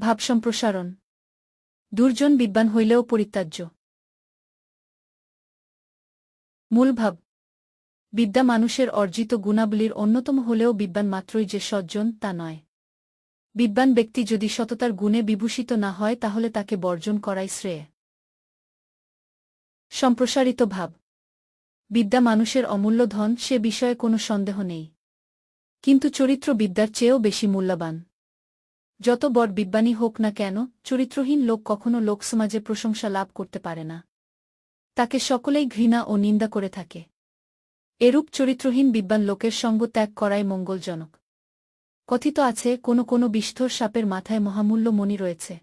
ভাব সম্প্রসারণ দুর্জন বিদ্বান হইলেও পরিত্যাজ্য। মূলভাব বিদ্যা মানুষের অর্জিত গুণাবলীর অন্যতম হলেও বিদ্বান মাত্রই যে সজ্জন, তা নয়। বিদ্বান ব্যক্তি যদি সততার গুণে বিভূষিত না হয়, তাহলে তাকে বর্জন করাই শ্রেয়। সম্প্রসারিত ভাব। বিদ্যা মানুষের অমূল্য ধন, সে বিষয়ে কোনো সন্দেহ নেই। কিন্তু চরিত্র বিদ্যার চেয়েও বেশি মূল্যবান। যত বড় বিদ্বানী হোক না কেন, চরিত্রহীন লোক কখনো লোকসমাজে প্রশংসা লাভ করতে পারে না। তাকে সকলেই ঘৃণা ও নিন্দা করে থাকে। এরূপ চরিত্রহীন বিদ্বান লোকের সঙ্গ ত্যাগ করাই মঙ্গলজনক। কথিত আছে, কোনো কোনো বিষ্ঠর সাপের মাথায় মহামূল্য মণি রয়েছে।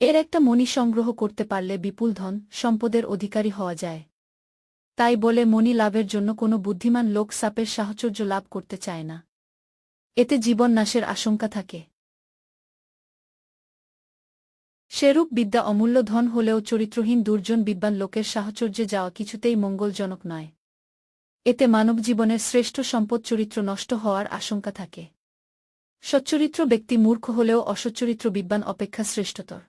এর একটা মণি সংগ্রহ করতে পারলে বিপুল ধন, সম্পদের অধিকারী হওয়া যায়। তাই বলে মণি লাভের জন্য কোনো বুদ্ধিমান লোক সাপের সাহচর্য লাভ করতে চায় না। এতে জীবন নাশের আশঙ্কা থাকে। সেরূপ বিদ্যা অমূল্য ধন হলেও চরিত্রহীন দুর্জন বিদ্বান লোকের সাহচর্যে যাওয়া কিছুতেই মঙ্গলজনক নয়। এতে মানব জীবনের শ্রেষ্ঠ সম্পদ চরিত্র নষ্ট হওয়ার আশঙ্কা থাকে। সচ্চরিত্র ব্যক্তি মূর্খ হলেও অসচ্চরিত্র বিদ্বান অপেক্ষা শ্রেষ্ঠতর।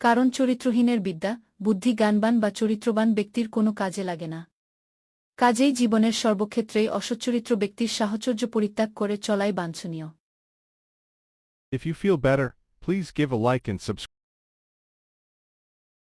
কারণ চরিত্রহীনের বিদ্যা বুদ্ধি জ্ঞানবান বা চরিত্রবান ব্যক্তির কোনো কাজে লাগে না। কাজেই জীবনের সর্বক্ষেত্রেই অসচ্চরিত্র ব্যক্তির সাহচর্য পরিত্যাগ করে চলাই বাঞ্ছনীয়। If you feel better, please give a like and subscribe.